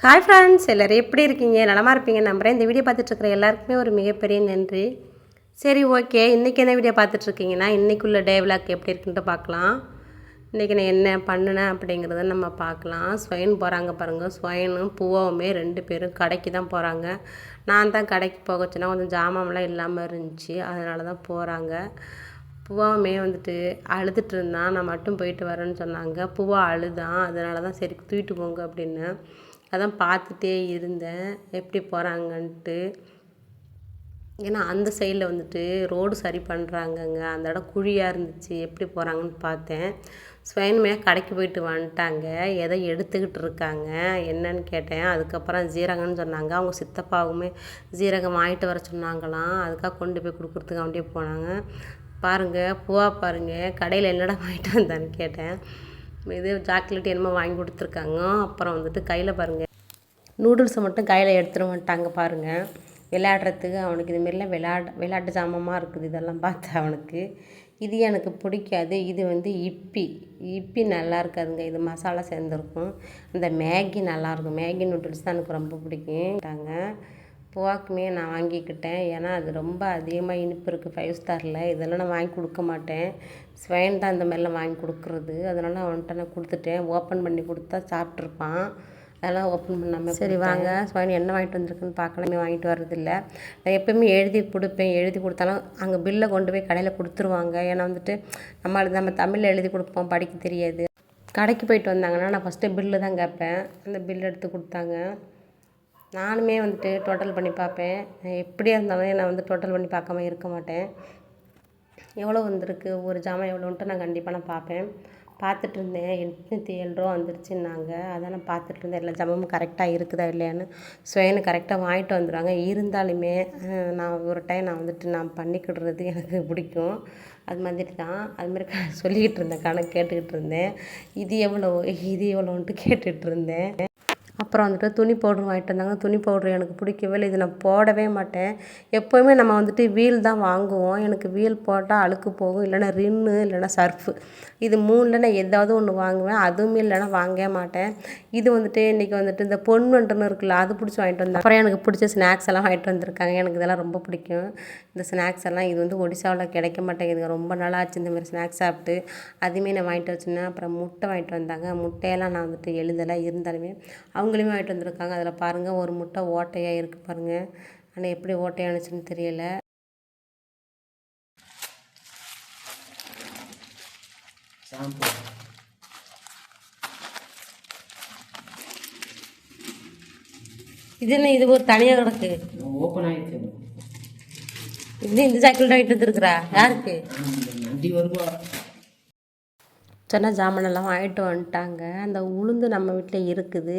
Hi friends எல்லோரும் எப்படி இருக்கீங்க? நலமாக இருப்பீங்க நம்புகிறேன் இந்த வீடியோ பார்த்துட்ருக்குற எல்லாருக்குமே ஒரு மிகப்பெரிய நன்றி. சரி ஓகே இன்றைக்கி என்ன வீடியோ பார்த்துட்ருக்கீங்கன்னா இன்றைக்குள்ள டே விளாக் எப்படி இருக்குன்ட்டு பார்க்கலாம். இன்றைக்கி நான் என்ன பண்ணினேன் அப்படிங்கிறத நம்ம பார்க்கலாம். ஸ்வயன் போகிறாங்க பாருங்கள் ஸ்வயனும் பூவாவுமே ரெண்டு பேரும் கடைக்கு தான் போகிறாங்க நான் தான் கடைக்கு போக சொன்னால் கொஞ்சம் ஜாமான்லாம் இல்லாமல் இருந்துச்சு. அதனால தான் போகிறாங்க பூவாவுமே வந்துட்டு அழுதுட்டு இருந்தான் நான் மட்டும் போயிட்டு வரேன்னு சொன்னாங்க. பூவா அழுதான். அதனால தான் சரி தூக்கிட்டு போங்க அப்படின்னு. அதான் பார்த்துட்டே இருந்தேன். எப்படி போகிறாங்கன்ட்டு ஏன்னா அந்த சைடில் வந்துட்டு ரோடு சரி பண்ணுறாங்கங்க அந்த இடம் குழியாக இருந்துச்சு. எப்படி போகிறாங்கன்னு பார்த்தேன். ஸ்வயனுமே கடைக்கு போயிட்டு வந்துட்டாங்க. எதை எடுத்துக்கிட்டு இருக்காங்க? என்னன்னு கேட்டேன். அதுக்கப்புறம் ஜீரகம்னு சொன்னாங்க. அவங்க சித்தப்பாவுமே ஜீரகம் வாங்கிட்டு வர சொன்னாங்களாம். அதுக்காக கொண்டு போய் கொடுக்குறதுக்கு அப்படியே போனாங்க. பாருங்கள் பூவா பாருங்கள் கடையில் என்னடா வாங்கிட்டு வந்தான்னு கேட்டேன். இது சாக்லேட் என்னமோ வாங்கி கொடுத்துருக்காங்க. அப்புறம் வந்துட்டு கையில் பாருங்கள் நூடுல்ஸை மட்டும் கையில் எடுத்துட வந்துட்டாங்க பாருங்கள் விளையாடுறதுக்கு அவனுக்கு இதுமாரிலாம் விளையாட விளையாட்டு சாமமாக இருக்குது இதெல்லாம் பார்த்தா அவனுக்கு. இது எனக்கு பிடிக்காது. இது வந்து இப்பி இப்பி நல்லா இருக்காதுங்க. இது மசாலா சேர்ந்துருக்கும். அந்த மேகி நல்லாயிருக்கும் மேகி நூடுல்ஸ் தான் எனக்கு ரொம்ப பிடிக்கும்ட்டாங்க. புவாக்குமே நான் வாங்கிக்கிட்டேன். ஏன்னா அது ரொம்ப அதிகமாக இனிப்பு இருக்குது ஃபைவ் ஸ்டாரில். இதெல்லாம் நான் வாங்கி கொடுக்க மாட்டேன். ஸ்வயன் தான் இந்த மாதிரிலாம் வாங்கி கொடுக்குறது. அதனால் அவன்கிட்ட நான் கொடுத்துட்டேன். ஓப்பன் பண்ணி கொடுத்தா சாப்பிட்ருப்பான். அதெல்லாம் ஓப்பன் பண்ணாமல் சரி வாங்க. ஸ்வயன் என்ன வாங்கிட்டு வந்திருக்குன்னு பார்க்கலாமே வாங்கிட்டு வர்றதில்ல. நான் எப்போயுமே எழுதி கொடுப்பேன். எழுதி கொடுத்தாலும் அங்கே பில்லை கொண்டு போய் கடையில் கொடுத்துருவாங்க. ஏன்னா வந்துட்டு நம்ம நம்ம தமிழில் எழுதி கொடுப்போம். படிக்க தெரியாது. கடைக்கு போயிட்டு வந்தாங்கன்னா நான் ஃபஸ்ட்டு பில்லு தான் கேட்பேன். அந்த பில் எடுத்து கொடுத்தாங்க. நானுமே வந்துட்டு டோட்டல் பண்ணி பார்ப்பேன். எப்படியா இருந்தாலும் நான் வந்து டோட்டல் பண்ணி பார்க்காம இருக்க மாட்டேன். எவ்வளோ வந்திருக்கு? ஒரு ஜாமான் எவ்வளோன்ட்டு நான் கண்டிப்பாக நான் பார்ப்பேன். பார்த்துட்ருந்தேன். எட்நூற்றி ஏழு ரூபா வந்துருச்சுன்னாங்க. அதான் நான் பார்த்துட்ருந்தேன். எல்லா ஜாமானும் கரெக்டாக இருக்குதா இல்லையான்னு. சுயனு கரெக்டாக வாங்கிட்டு வந்துடுவாங்க இருந்தாலுமே நான் ஒரு டைம் நான் வந்துட்டு நான் பண்ணிக்கிடுறது எனக்கு பிடிக்கும். அது மாதிரி தான். அதுமாதிரி க சொல்லிக்கிட்டு இருந்தேன். கணக்கு கேட்டுக்கிட்டு இருந்தேன். இது எவ்வளோ இது எவ்வளோன்ட்டு கேட்டுகிட்டு இருந்தேன் அப்புறம் வந்துட்டு துணி பவுட்ரு வாங்கிட்டு வந்தாங்க. துணி பவுட்ரு எனக்கு பிடிக்கவே இல்லை. இது நான் போடவே மாட்டேன். எப்போவுமே நம்ம வந்துட்டு வீல் தான் வாங்குவோம். எனக்கு வீல் போட்டால் அழுக்கு போகும். இல்லைன்னா ரின்னு இல்லைன்னா சர்ஃபு. இது மூணில் நான் ஏதாவது ஒன்று வாங்குவேன். அதுவுமே இல்லைன்னா வாங்கவே மாட்டேன். இது வந்துட்டு இன்றைக்கி வந்துட்டு இந்த பொன்வென்றுன்னு இருக்குல்ல அது பிடிச்சி வாங்கிட்டு வந்தேன். அப்புறம் எனக்கு பிடிச்ச ஸ்நாக்ஸ் எல்லாம் வாங்கிட்டு வந்திருக்காங்க. எனக்கு இதெல்லாம் ரொம்ப பிடிக்கும். இந்த ஸ்நாக்ஸ் எல்லாம் இது வந்து ஒடிசாவில் கிடைக்க மாட்டேங்குதுங்க. ரொம்ப நாளாச்சு இந்த மாதிரி ஸ்நாக்ஸ் சாப்பிட்டு. அதுவுமே நான் வாங்கிட்டு வச்சுருந்தேன். அப்புறம் முட்டை வாங்கிட்டு வந்தாங்க. முட்டையெல்லாம் நான் வந்துட்டு எழுதலை. இருந்தாலுமே அவங்களுமே வாங்கிட்டு வந்திருக்காங்க. அதில் பாருங்கள் ஒரு முட்டை ஓட்டையாக இருக்குது பாருங்கள் ஆனால் எப்படி ஓட்டையானுச்சுன்னு தெரியலை. ஷாம்பு இது என்ன இது ஒரு தனியாக கிடக்கு? ஓப்பன் ஆயிடுச்சு. இது இந்த சாக்கில் வாங்கிட்டு வந்துருக்குறா? யாருக்கு? நன்றி வருவா. சொன்னால் ஜாமானெல்லாம் வாங்கிட்டு வந்துட்டாங்க. அந்த உளுந்து நம்ம வீட்டில் இருக்குது.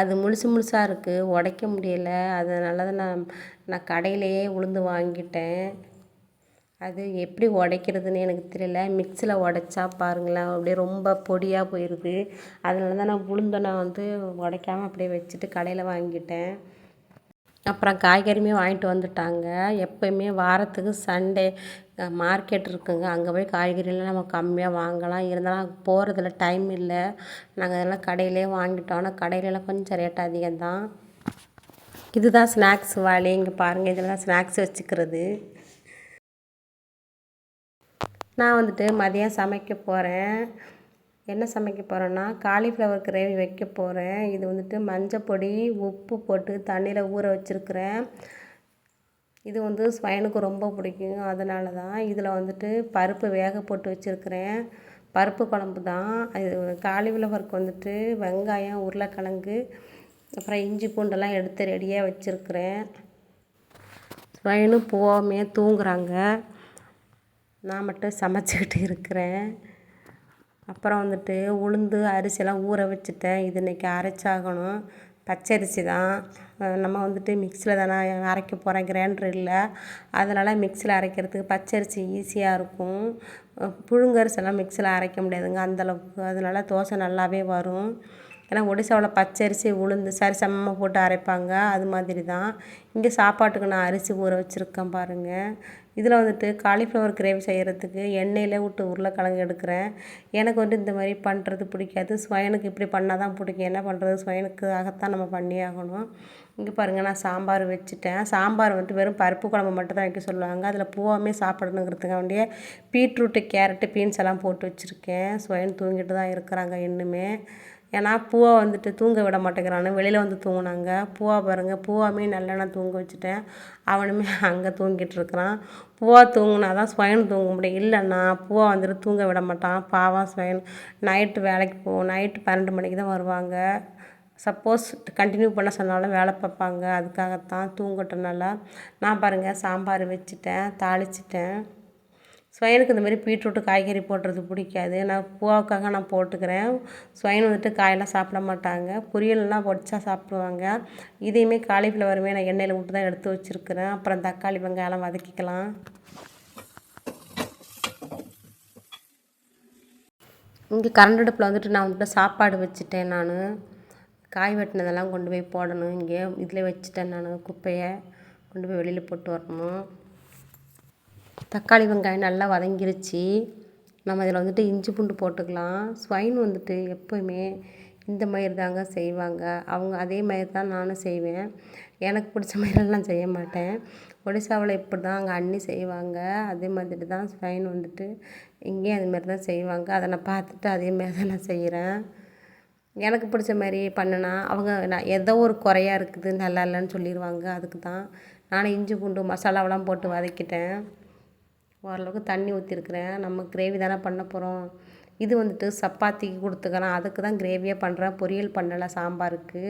அது முழுசு முழுசாக இருக்குது உடைக்க முடியல. அதனால தான் நான் நான் கடையிலையே உளுந்து வாங்கிட்டேன். அது எப்படி உடைக்கிறதுன்னு எனக்கு தெரியல. மிக்சியில் உடைச்சா பாருங்களேன். அப்படியே ரொம்ப பொடியாக போயிடுது அதனால தான் நான் உளுந்தை நான் வந்து உடைக்காமல் அப்படியே வச்சுட்டு கடையில் வாங்கிட்டேன். அப்புறம் காய்கறியுமே வாங்கிட்டு வந்துட்டாங்க. எப்போயுமே வாரத்துக்கு சண்டே மார்க்கெட் இருக்குதுங்க அங்கே போய் காய்கறிலாம் நம்ம கம்மியாக வாங்கலாம். இருந்தாலும் போகிறதுல டைம் இல்லை. நாங்கள் அதெல்லாம் கடையிலே வாங்கிட்டோம். ஆனால் கடையிலலாம் கொஞ்சம் ரேட் அதிகம்தான். இதுதான் ஸ்நாக்ஸ் வாளி இங்கே பாருங்கள் இதெல்லாம் ஸ்நாக்ஸ் வச்சுக்கிறது. நான் வந்துட்டு மதியம் சமைக்க போகிறேன் என்ன சமைக்க போகிறேன்னா காலிஃப்ளவர் கிரேவி வைக்க போகிறேன் இது வந்துட்டு மஞ்சள் பொடி உப்பு போட்டு தண்ணியில் ஊற வச்சுருக்கிறேன். இது வந்து ஸ்வைனுக்கு ரொம்ப பிடிக்கும். அதனால தான் இதில் வந்துட்டு பருப்பு வேக போட்டு வச்சுருக்கிறேன். பருப்பு குழம்பு தான். இது காலிஃப்ளவருக்கு வந்துட்டு வெங்காயம் உருளைக்கிழங்கு அப்புறம் இஞ்சி பூண்டெல்லாம் எடுத்து ரெடியாக வச்சுருக்கிறேன். ஸ்வயனும் போகாமே தூங்குறாங்க. நான் மட்டும் சமைச்சிக்கிட்டு இருக்கிறேன். அப்புறம் வந்துட்டு உளுந்து அரிசியெல்லாம் ஊற வச்சுட்டேன். இது இன்றைக்கி அரைச்சாகணும். பச்சரிசி தான். நம்ம வந்துட்டு மிக்சியில் தானே அரைக்க போகிறேன் கிரைண்டர் இல்லை. அதனால் மிக்சியில் அரைக்கிறதுக்கு பச்சரிசி ஈஸியாக இருக்கும். புழுங்கரிசெல்லாம் மிக்சியில் அரைக்க முடியாதுங்க அந்தளவுக்கு அதனால் தோசை நல்லாவே வரும். ஏன்னா ஒடிசாவில் பச்சரிசி உளுந்து சரி சமமாக போட்டு அரைப்பாங்க. அது மாதிரி தான் இங்கே சாப்பாட்டுக்கு நான் அரிசி ஊற வச்சுருக்கேன் பாருங்கள் இதில் வந்துட்டு காலிஃப்ளவர் கிரேவி செய்கிறதுக்கு எண்ணெயில் விட்டு உருளைக்கிழங்கு எடுக்கிறேன். எனக்கு வந்து இந்த மாதிரி பண்ணுறது பிடிக்காது. ஸ்வயனுக்கு இப்படி பண்ணால் தான் பிடிக்கும். என்ன பண்ணுறது ஸ்வயனுக்காகத்தான் நம்ம பண்ணி ஆகணும். இங்கே பாருங்கள் நான் சாம்பார் வச்சுட்டேன். சாம்பார் வந்துட்டு வெறும் பருப்பு குழம்பு மட்டும் தான் வைக்க சொல்லுவாங்க. அதில் பூவாமே சாப்பிடணுங்கிறதுக்காண்டியே பீட்ரூட்டு கேரட்டு பீன்ஸ் எல்லாம் போட்டு வச்சுருக்கேன். ஸ்வயன் தூங்கிட்டு தான் இருக்கிறாங்க இன்னுமே. ஏன்னா பூவா வந்துட்டு தூங்க விட மாட்டேங்கிறானு வெளியில் வந்து தூங்குனாங்க. பூவா பாருங்கள் பூவாமே நல்லெண்ணெய் தூங்க வச்சுட்டேன். அவனுமே அங்கே தூங்கிட்டு இருக்கிறான். பூவா தூங்குனா தான் ஸ்வயன் தூங்க முடியும். இல்லைன்னா பூவா வந்துட்டு தூங்க விட மாட்டான். பாவம் ஸ்வயன் நைட்டு வேலைக்கு போவோம் நைட்டு பன்னெண்டு மணிக்கு தான் வருவாங்க. சப்போஸ் கண்டினியூ பண்ண சொன்னாலும் வேலை பார்ப்பாங்க. அதுக்காகத்தான் தூங்கட்டும் நல்லா நான் பாருங்கள் சாம்பார் வச்சுட்டேன் தாளிச்சிட்டேன். ஸ்வைனுக்கு இந்த மாதிரி பீட்ரூட்டு காய்கறி போடுறது பிடிக்காது. நான் பூவாவுக்காக நான் போட்டுக்கிறேன். ஸ்வைன் வந்துட்டு காயெல்லாம் சாப்பிட மாட்டாங்க. பொரியல்லாம் பொடிச்சா சாப்பிடுவாங்க. இதையுமே காலிஃப்ளவருமே நான் எண்ணெயில் விட்டு தான் எடுத்து வச்சுருக்கிறேன். அப்புறம் தக்காளி வெங்காயம்லாம் வதக்கிக்கலாம். இங்கே கரண்ட் அடுப்பில் வந்துட்டு நான் வந்துட்டு சாப்பாடு வச்சுட்டேன் நான். காய் வெட்டினதெல்லாம் கொண்டு போய் போடணும் இங்கே. இதில் வச்சுட்டேன் நான் குப்பையை. கொண்டு போய் வெளியில் போட்டு வரணும். தக்காளி வெங்காயம் நல்லா வதங்கிருச்சு. நம்ம இதில் வந்துட்டு இஞ்சி பூண்டு போட்டுக்கலாம். ஸ்வைன் வந்துட்டு எப்போயுமே இந்த மாதிரி தாங்க செய்வாங்க. அவங்க அதே மாதிரி தான் நானும் செய்வேன். எனக்கு பிடிச்ச மாதிரிலாம் செய்ய மாட்டேன். ஒடிசாவில் இப்படி தான் அங்கே அண்ணி செய்வாங்க. அதே மாதிரி தான் ஸ்வைன் வந்துட்டு இங்கேயும் அதுமாரி தான் செய்வாங்க. அதை நான் பார்த்துட்டு அதே மாதிரி தான் நான் செய்கிறேன். எனக்கு பிடிச்ச மாதிரி பண்ணுனா அவங்க நான் ஏதோ ஒரு குறையாக இருக்குது நல்லா இல்லைன்னு சொல்லிடுவாங்க. அதுக்கு தான். நானும் இஞ்சி பூண்டு மசாலாவெலாம் போட்டு வதக்கிட்டேன். ஓரளவுக்கு தண்ணி ஊற்றிருக்கிறேன் நம்ம கிரேவி தானே பண்ண போகிறோம் இது வந்துட்டு சப்பாத்திக்கு கொடுத்துக்கலாம். அதுக்கு தான் கிரேவியாக பண்ணுறேன் பொரியல் பண்ணலை சாம்பாருக்கு.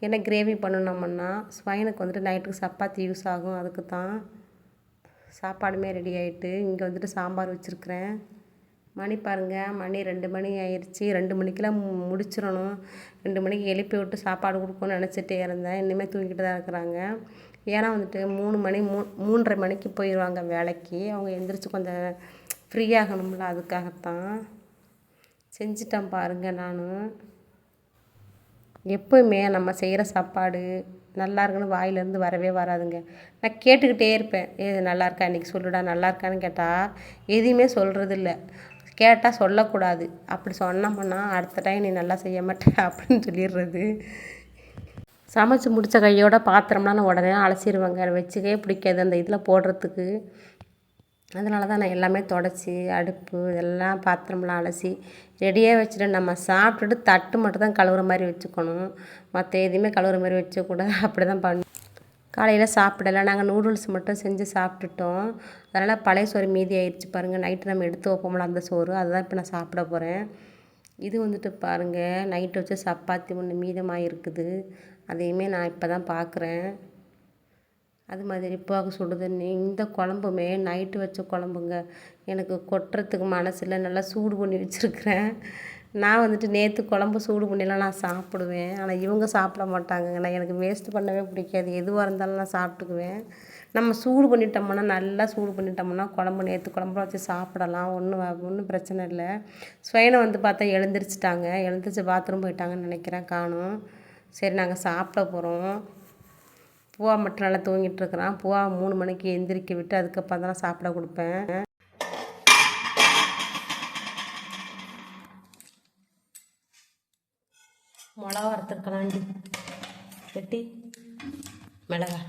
ஏன்னா கிரேவி பண்ணணும்னா ஸ்வைனுக்கு வந்துட்டு நைட்டுக்கு சப்பாத்தி யூஸ் ஆகும். அதுக்கு தான் சாப்பாடுமே ரெடி ஆகிட்டு இங்கே வந்துட்டு சாம்பார் வச்சுருக்கிறேன். மணி பாருங்கள் மணி ரெண்டு மணி ஆயிடுச்சு ரெண்டு மணிக்கெல்லாம் மு- முடிச்சிடணும். ரெண்டு மணிக்கு எழுப்பி விட்டு சாப்பாடு கொடுக்கணும்னு நினச்சிட்டே இருந்தேன். இனிமேல் தூங்கிட்டு தான் இருக்கிறாங்க. ஏன்னா வந்துட்டு மூணு மணி மூ மூன்றரை மணிக்கு போயிடுவாங்க வேலைக்கு. அவங்க எந்திரிச்சு கொஞ்சம் ஃப்ரீ ஆகணும்ல அதுக்காகத்தான். செஞ்சிட்டேன் பாருங்கள் நான். எப்போயுமே நம்ம செய்கிற சாப்பாடு நல்லா இருக்குன்னு வாயிலேருந்து வரவே வராதுங்க. நான் கேட்டுக்கிட்டே இருப்பேன் ஏது நல்லா இருக்கா? இன்றைக்கி சொல்லுடா நல்லா இருக்கான்னு கேட்டால் எதையுமே சொல்கிறது இல்லை கேட்டால் சொல்லக்கூடாது. அப்படி சொன்னோம்னா அடுத்த டைம் நீ நல்லா செய்ய மாட்டேன் அப்படின்னு சொல்லிடுறது. சமைச்சு முடித்த கையோட பாத்திரம்லாம் நான் உடனே அலசிடுவேங்க வச்சுக்கவே பிடிக்காது அந்த இதில் போடுறதுக்கு. அதனால தான் நான் எல்லாமே தொடச்சி அடுப்பு இதெல்லாம் பாத்திரம்லாம் அலசி ரெடியாக வச்சுட்டு நம்ம சாப்பிட்டுட்டு தட்டு மட்டும் தான் கழுவுற மாதிரி வச்சுக்கணும். மற்ற எதுவுமே கழுவுற மாதிரி வச்சக்கூடாது அப்படி தான் பண்ண காலையில் சாப்பிடலை. நாங்கள் நூடுல்ஸ் மட்டும் செஞ்சு சாப்பிட்டுட்டோம். அதனால் பழைய சோறு மீதி ஆயிடுச்சு பாருங்கள் நைட்டு நம்ம எடுத்து வைப்போம்ல அந்த சோறு. அதுதான் இப்போ நான் சாப்பிட போகிறேன் இது வந்துட்டு பாருங்கள் நைட்டு வச்ச சப்பாத்தி ஒன்று மீதமாக இருக்குது அதையுமே நான் இப்போ தான் பார்க்குறேன் அது மாதிரி போக சுடுது இந்த குழம்புமே நைட்டு வச்ச குழம்புங்க. எனக்கு கொட்டுறதுக்கு மனசில் நல்லா சூடு பண்ணி வச்சுருக்கிறேன். நான் வந்துட்டு நேற்று குழம்பு சூடு பண்ணிலாம் நான் சாப்பிடுவேன். ஆனால் இவங்க சாப்பிட மாட்டாங்க நான் எனக்கு வேஸ்ட் பண்ணவே பிடிக்காது. எதுவாக இருந்தாலும் நான் சாப்பிட்டுக்குவேன். நம்ம சூடு பண்ணிட்டோம்னா நல்லா சூடு பண்ணிட்டோம்னா குழம்பு நேற்று குழம்புல வச்சு சாப்பிடலாம். ஒன்றும் ஒன்றும் பிரச்சனை இல்லை. ஸ்வயனை வந்து பார்த்தா எழுந்திரிச்சிட்டாங்க. எழுந்திரிச்சு பாத்ரூம் போயிட்டாங்கன்னு நினைக்கிறேன். காணும். சரி நாங்கள் சாப்பிட போகிறோம் பூவா மட்டும் நல்லா தூங்கிட்டு இருக்கிறான் பூவா மூணு மணிக்கு எந்திரிக்க விட்டு அதுக்கப்புறம் தான் சாப்பிட கொடுப்பேன். மிளகா வறுத்துருக்கலாண்டி வெட்டி. மிளகா.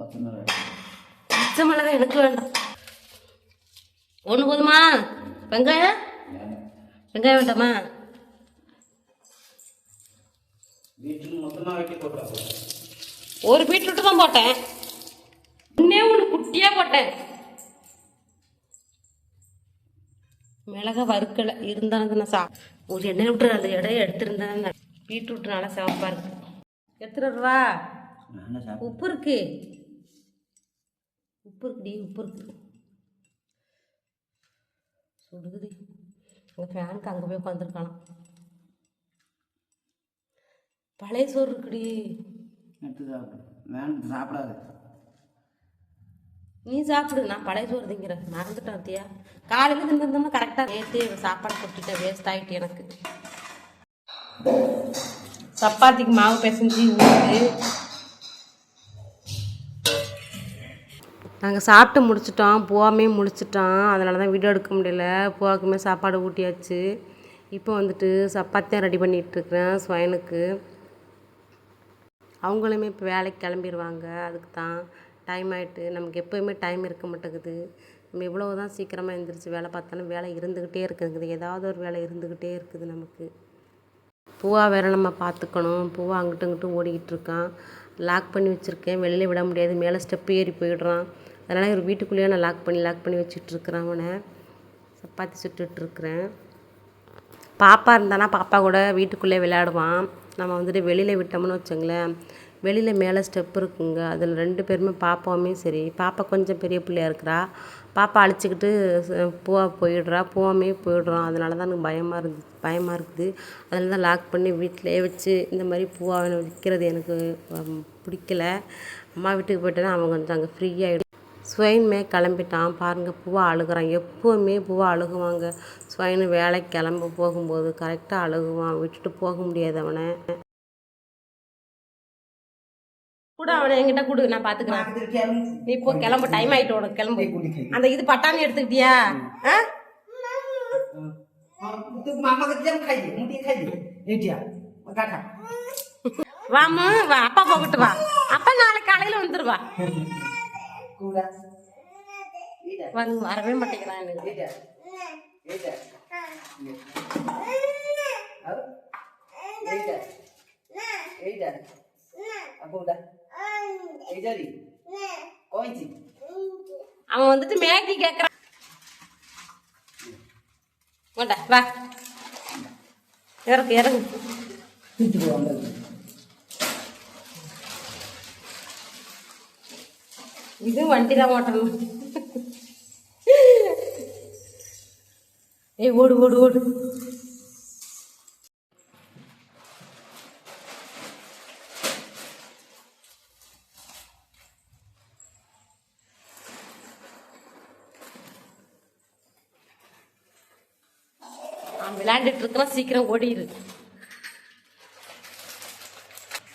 பச்சை மிளகா. எனக்கு வேண்டாம். ஒன்று போதுமா? வெங்காயம்? வெங்காயம் வேண்டாமா? ஒரு பீட்ரூட்டு தான் போட்டேன். இன்னே ஒன்று குட்டியாக போட்டேன். மிளகா வறுக்கலை. இருந்தாலும் நான் சா ஒரு எண்ணெய் விட்டு அந்த இடையை எடுத்திருந்தேன் பீட்ரூட் நல்லா சிவப்பாக இருக்கு. எத்தனை ரூபா உப்பு இருக்கு. உப்பு இருக்குடி உப்பு இருக்கு. சுடுகுடி எங்கள் ஃபேனுக்கு அங்கே போய் உட்காந்துருக்கான் பழைய சோறு இருக்குடி. எடுத்து சாப்பிடு. வேணும் சாப்பிடாது. நீ சாப்பிடு நான் பழைய சோறு திங்கிறேன். மறந்துட்டேன் அத்தியா? காலையில் தின்னிருந்தோம்னா கரெக்டாக நேற்று சாப்பாடு கொட்டிட்டேன் வேஸ்ட் ஆகிட்டு எனக்கு. சப்பாத்திக்கு மாவு பிசைஞ்சு ஊற்று நாங்கள் சாப்பிட்டு முடிச்சிட்டோம் பூவாமே முடிச்சிட்டோம் அதனால தான் வீடியோ எடுக்க முடியல. பூவாக்குமே சாப்பாடு ஊட்டியாச்சு. இப்போ வந்துட்டு சப்பாத்தியாக ரெடி பண்ணிகிட்ருக்கிறேன் ஸ்வயனுக்கு அவங்களுமே இப்போ வேலைக்கு கிளம்பிடுவாங்க அதுக்கு தான் டைம் ஆகிட்டு நமக்கு எப்போயுமே டைம் இருக்க மாட்டேங்குது. நம்ம எவ்வளோ தான் சீக்கிரமாக எழுந்திரிச்சு வேலை பார்த்தாலும் வேலை இருந்துக்கிட்டே இருக்குதுங்குது ஏதாவது ஒரு வேலை இருந்துக்கிட்டே இருக்குது நமக்கு. பூவா வேற நம்ம பார்த்துக்கணும். பூவா அங்கிட்டும் இங்கிட்டும் ஓடிக்கிட்டு இருக்கான். லாக் பண்ணி வச்சுருக்கேன். வெளியில் விட முடியாது. மேலே ஸ்டெப் ஏறி போயிடுறான். அதனால் ஒரு வீட்டுக்குள்ளேயே நான் லாக் பண்ணி லாக் பண்ணி வச்சுட்ருக்குறேன் அவனை. சப்பாத்தி சுட்டுட்ருக்குறேன் பாப்பா இருந்தானா பாப்பா கூட வீட்டுக்குள்ளே விளையாடுவான். நம்ம வந்துட்டு வெளியில் விட்டோம்னு வச்சுங்களேன் வெளியில் மேலே ஸ்டெப் இருக்குங்க. அதில் ரெண்டு பேருமே பாப்பாவுமே சரி. பாப்பா கொஞ்சம் பெரிய பிள்ளையா இருக்கிறா. பாப்பா அழிச்சிக்கிட்டு ச- பூவா போயிடுறா. பூவாமே போயிடுறான் அதனால தான் எனக்கு பயமாக இருந்து பயமாக இருக்குது. அதனால தான் லாக் பண்ணி வீட்டிலே வச்சு இந்த மாதிரி பூவா விற்கிறது எனக்கு பிடிக்கல. அம்மா வீட்டுக்கு போயிட்டேன்னா அவங்க கொஞ்சம் அங்கே ஃப்ரீயாகிடும் ஸ்வயன்மே கிளம்பிட்டான். பாருங்கள் பூவா அழுகுறான். எப்போவுமே பூவா அழுகுவாங்க. ஸ்வைனு வேலைக்கு கிளம்ப போகும்போது கரெக்டாக அழுகுவான். விட்டுட்டு போக முடியாது அவனை. கூட அவனை என்கிட்ட கொடு நான் பாத்துக்கிறேன். நீ இப்போ கிளம்பு. டைம் ஆயிட்டு உனக்கு கிளம்பு. அந்த இது பட்டாணி எடுத்துக்கிட்டியா? வாமு வா அப்பா போகட்டு வா. அப்பா நாளைக்கு காலையில வந்துருவா. வந்து வரவே மாட்டேங்கிறான் எனக்கு. எயிட்டா விஜய் கோயிஞ்சி அவன் வந்துட்டு மேகி கேட்கறான் ஓட்டா வா இறக்கு இறங்கு இது வண்டியில ஓட்டணும் ஏய் ஓடு ஓடு ஓடு சீக்கிரம் ஓடிடு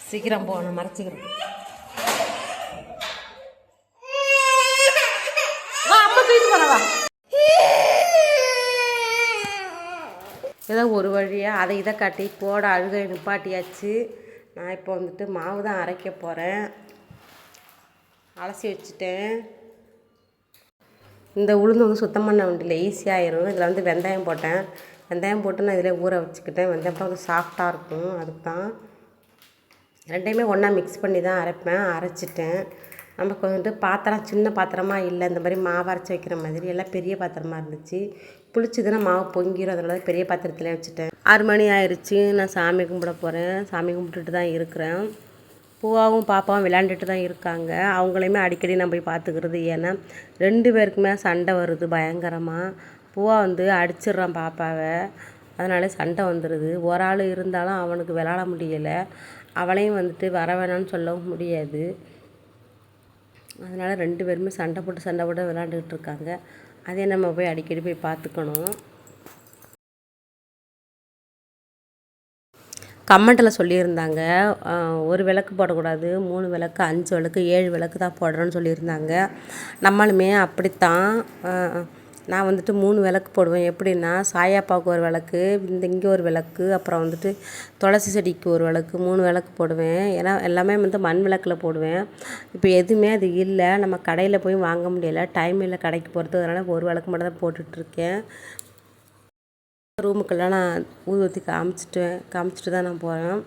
சீக்கிரம் போ நான் மறைச்சிக்கிறேன். ஏதோ ஒரு வழியாக அதை இதை காட்டி போட அழுக நிப்பாட்டியாச்சு. நான் இப்போ வந்துட்டு மாவு தான் அரைக்க போகிறேன் அலசி வச்சுட்டேன். இந்த உளுந்து வந்து சுத்தம் பண்ண வேண்டியல ஈஸியாகிடும் இதில் வந்து வெந்தயம் போட்டேன். வெந்தயம் போட்டு நான் இதில் ஊற வச்சுக்கிட்டேன். வெந்தயம் போட்டால் வந்து சாஃப்டாக இருக்கும். அதுக்கு தான் ரெண்டையுமே ஒன்றா மிக்ஸ் பண்ணி தான் அரைப்பேன். அரைச்சிட்டேன். நமக்கு வந்துட்டு பாத்திரம் சின்ன பாத்திரமா இல்லை. இந்த மாதிரி மாவு அரைச்சி வைக்கிற மாதிரி. எல்லாம் பெரிய பாத்திரமாக இருந்துச்சு. புளிச்சதுன்னா மாவு பொங்கிடும் அதனால பெரிய பாத்திரத்தில் வச்சுட்டேன். ஆறு மணி ஆயிடுச்சு நான் சாமி கும்பிட போகிறேன் சாமி கும்பிட்டுட்டு தான் இருக்கிறேன். பூவாவும் பாப்பாவும் விளையாண்டுட்டு தான் இருக்காங்க. அவங்களையுமே அடிக்கடி நான் போய் பார்த்துக்கிறது. ஏன்னா ரெண்டு பேருக்குமே சண்டை வருது பயங்கரமாக பூவா வந்து அடிச்சிடுறான் பாப்பாவை. அதனால் சண்டை வந்துடுது ஒரு ஆள் இருந்தாலும் அவனுக்கு விளாட முடியலை. அவளையும் வந்துட்டு வர வேணாம்னு சொல்லவும் முடியாது. அதனால் ரெண்டு பேருமே சண்டை போட்டு சண்டை போட்டு விளாண்டுக்கிட்டு இருக்காங்க. அதே நம்ம போய் அடிக்கடி போய் பார்த்துக்கணும். கமெண்ட்டில் சொல்லியிருந்தாங்க. ஒரு விளக்கு போடக்கூடாது மூணு விளக்கு அஞ்சு விளக்கு ஏழு விளக்கு தான் போடுறோன்னு சொல்லியிருந்தாங்க. நம்மளுமே அப்படித்தான். நான் வந்துட்டு மூணு விளக்கு போடுவேன். எப்படின்னா சாயாப்பாவுக்கு ஒரு விளக்கு இந்த இங்கே ஒரு விளக்கு அப்புறம் வந்துட்டு துளசி செடிக்கு ஒரு விளக்கு மூணு விளக்கு போடுவேன். ஏன்னா எல்லாமே வந்து மண் விளக்கில் போடுவேன். இப்போ எதுவுமே அது இல்லை. நம்ம கடையில் போய் வாங்க முடியலை. டைம் இல்லை கடைக்கு போகிறது அதனால் ஒரு விளக்கு மட்டும் தான் போட்டுட்ருக்கேன் ரூமுக்கெல்லாம் நான் ஊதுவத்தி காமிச்சிட்டு காமிச்சிட்டு தான் நான் போகிறேன்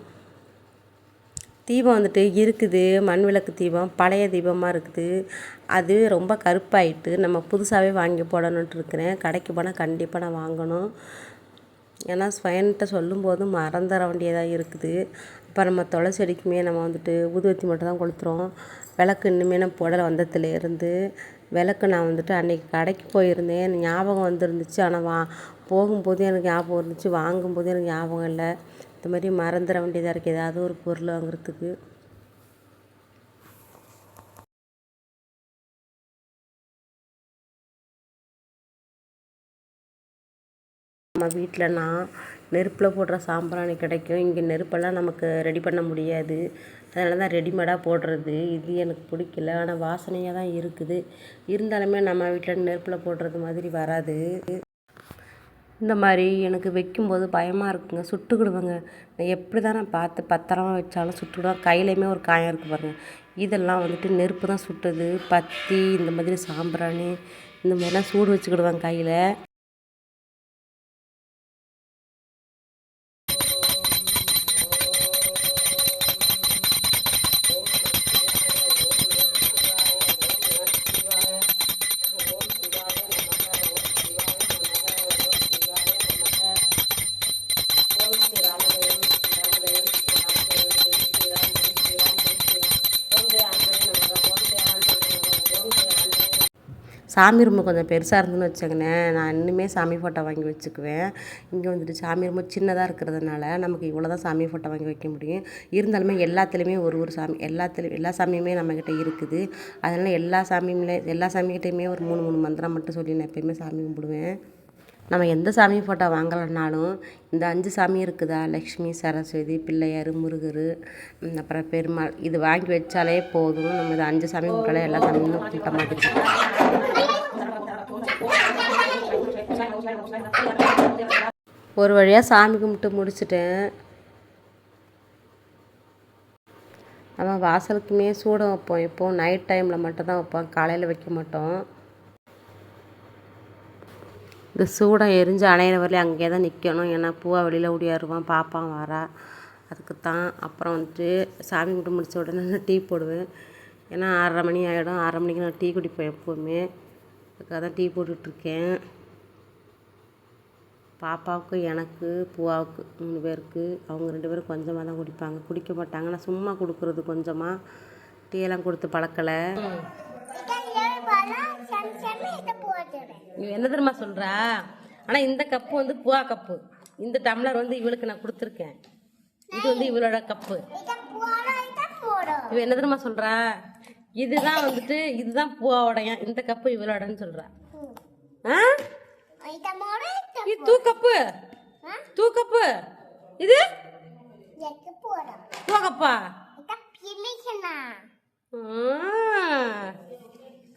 தீபம் வந்துட்டு இருக்குது மண் விளக்கு தீபம் பழைய தீபமாக இருக்குது. அது ரொம்ப கருப்பாயிட்டு நம்ம புதுசாகவே வாங்கி போடணுன்ட்டு இருக்கிறேன். கடைக்கு போனால் கண்டிப்பாக நான் வாங்கணும். ஏன்னா ஸ்வயன்கிட்ட சொல்லும்போது மறந்துட வேண்டியதாக இருக்குது. இப்போ நம்ம துளசி செடிக்குமே நம்ம வந்துட்டு ஊதுவத்தி மட்டும் தான் கொளுத்துறோம். விளக்கு இன்னுமே நான் போடலை வந்ததுலேருந்து. விளக்கு நான் வந்துட்டு அன்றைக்கி கடைக்கு போயிருந்தேன். எனக்கு ஞாபகம் வந்துருந்துச்சு. ஆனால் வா போகும்போது எனக்கு ஞாபகம் இருந்துச்சு. வாங்கும்போது எனக்கு ஞாபகம் இல்லை. இந்த மாதிரி மறந்துட வேண்டியதாக இருக்குது ஏதாவது ஒரு பொருள் வாங்குறதுக்கு. நம்ம வீட்டிலனா நெருப்பில் போடுற சாம்பிராணி கிடைக்கும். இங்கே நெருப்பெல்லாம் நமக்கு ரெடி பண்ண முடியாது. அதனால தான் ரெடிமேடாக போடுறது. இது எனக்கு பிடிக்கல. ஆனால் வாசனையாக தான் இருக்குது. இருந்தாலுமே நம்ம வீட்டில் நெருப்பில் போடுறது மாதிரி வராது. இந்த மாதிரி எனக்கு வைக்கும்போது பயமாக இருக்குங்க. சுட்டுக்கிடுவேங்க. நான் எப்படி தான் நான் பார்த்து பத்திரமா வச்சாலும் சுட்டுக்கிடுவேன் கையிலையுமே ஒரு காயம் இருக்குது பாருங்கள் இதெல்லாம் வந்துட்டு நெருப்பு தான் சுட்டுது. பத்தி இந்த மாதிரி சாம்பிராணி இந்த மாதிரிலாம் சூடு வச்சுக்கிடுவேன் கையில். சாமி ரூம் கொஞ்சம் பெருசாக இருந்துன்னு வச்சுக்கோங்களேன். நான் இன்னுமே சாமி ஃபோட்டோ வாங்கி வச்சுக்குவேன். இங்கே வந்துட்டு சாமி ரூம் சின்னதாக இருக்கிறதுனால நமக்கு இவ்வளோ தான் சாமி ஃபோட்டோ வாங்கி வைக்க முடியும். இருந்தாலுமே எல்லாத்துலேயுமே ஒரு ஒரு சாமி எல்லாத்துலேயும் எல்லா சாமியுமே நம்மக்கிட்ட இருக்குது. அதனால் எல்லா சாமியுமே எல்லா சாமிக்கிட்டையுமே ஒரு மூணு மூணு மந்திரம் மட்டும் சொல்லி நான் எப்பயுமே சாமி கும்பிடுவேன். நம்ம எந்த சாமி ஃபோட்டோ வாங்கலைனாலும் இந்த அஞ்சு சாமி இருக்குதா? லக்ஷ்மி சரஸ்வதி பிள்ளையார் முருகர் அப்புறம் பெருமாள். இது வாங்கி வச்சாலே போதும். நம்ம இது அஞ்சு சாமி கும்பிட்டாலே எல்லா சாமியும் கும்பிட்ட மாதிரி ஒரு வழியாக சாமி கும்பிட்டு முடிச்சிட்டேன். நம்ம வாசலுக்குமே சூடம் வைப்போம். எப்போவும் நைட் டைமில் மட்டும் தான் வைப்போம். காலையில் வைக்க மாட்டோம். இந்த சூடம் எரிஞ்சு அணையிற வரலையும் அங்கேயே தான் நிற்கணும் ஏன்னா பூவா வெளியில் ஓடியாருவான் பாப்பான் வரா. அதுக்கு தான் அப்புறம் வந்துட்டு சாமி கும்பிட்டு முடிச்ச உடனே நான் டீ போடுவேன். ஏன்னா ஆறரை மணி ஆகிடும் ஆறரை மணிக்கு நான் டீ குடிப்பேன் எப்போவுமே. அதுக்காக தான் டீ போட்டுட்ருக்கேன் பாப்பாவுக்கு எனக்கு பூவாவுக்கு மூணு பேருக்கு. அவங்க ரெண்டு பேரும் கொஞ்சமாக தான் குடிப்பாங்க. குடிக்க மாட்டாங்க. நான் சும்மா கொடுக்குறது கொஞ்சமாக டீயெல்லாம் கொடுத்து பழக்கலை. நீ என்ன தெரியுமா சொல்கிறா ஆனால் இந்த கப்பு வந்து புவா கப்பு இந்த டம்ளர் வந்து இவளுக்கு நான் கொடுத்துருக்கேன். இது வந்து இவளோட கப்பு இவ என்ன தெரியுமா சொல்கிறா இதுதான் வந்துட்டு இதுதான் பூவாவோடைய இந்த கப்பு இவளோடன்னு சொல்கிறா ஆ? இது தூ கப்பு தூ கப்பு இது? பூவா கப்பா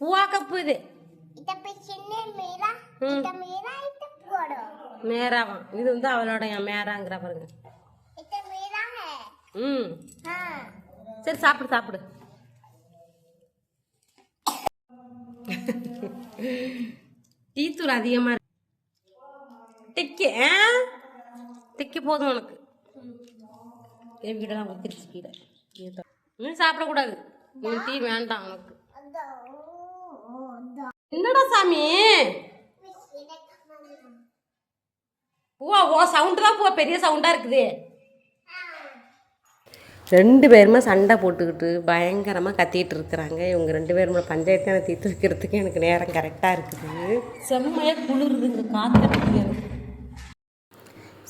பூவா கப்பு இது. மேராவாம் இது வந்து அவளோட மேராங்கிற பாருங்க. ம். சரி சாப்பிடு சாப்பிடு. டீ தூள் அதிகமாக இருக்கு. டிக்கி ஆ? டிக்கி போதும் உனக்கு. என் வீடெல்லாம் ஊற்றிருச்சு கீழே. நீ சாப்பிடக்கூடாது. நீ டீ வேண்டாம் உனக்கு. என்னடா சாமி? பூவா ஓ சவுண்டு தான் பூவா பெரிய சவுண்டாக இருக்குது. ரெண்டு பேருமே சண்டை போட்டுக்கிட்டு பயங்கரமாக கத்திட்டு இருக்கிறாங்க. இவங்க ரெண்டு பேருமே பஞ்சாயத்தான தீர்த்து வைக்கிறதுக்கு எனக்கு நேரம் கரெக்டாக இருக்குது. செம்மையாக குளிருதுங்க காற்று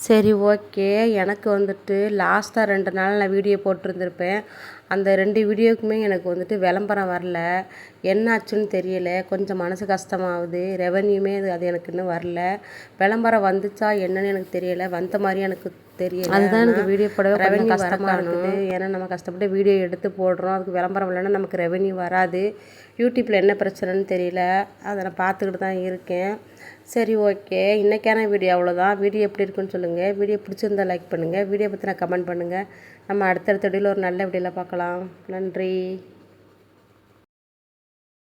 சரி ஓகே. எனக்கு வந்துட்டு லாஸ்ட்டாக ரெண்டு நாள் நான் வீடியோ போட்டிருந்திருப்பேன். அந்த ரெண்டு வீடியோக்குமே எனக்கு வந்துட்டு விளம்பரம் வரல. என்னாச்சுன்னு தெரியல. கொஞ்சம் மனசு கஷ்டமாகுது. ரெவன்யூமே அது அது எனக்கு இன்னும் வரல. விளம்பரம் வந்துச்சா என்னன்னு எனக்கு தெரியல. வந்த மாதிரி எனக்கு தெரியல. அதுதான் எனக்கு வீடியோ போடவே ரெவன்யூ கஷ்டமாக இருக்குது. ஏன்னா நம்ம கஷ்டப்பட்டு வீடியோ எடுத்து போடுறோம். அதுக்கு விளம்பரம் இல்லைன்னா நமக்கு ரெவன்யூ வராது. யூடியூப்பில் என்ன பிரச்சனைன்னு தெரியல. அதை நான் பார்த்துக்கிட்டு தான் இருக்கேன். சரி ஓகே. இன்றைக்கான வீடியோ அவ்வளோதான். வீடியோ எப்படி இருக்குன்னு சொல்லுங்கள் வீடியோ பிடிச்சிருந்தா லைக் பண்ணுங்கள் வீடியோ பற்றி நான் கமெண்ட் பண்ணுங்கள் நம்ம அடுத்தடுத்த வீடியோவில் ஒரு நல்ல வீடியோவில் பார்க்கலாம். நன்றி.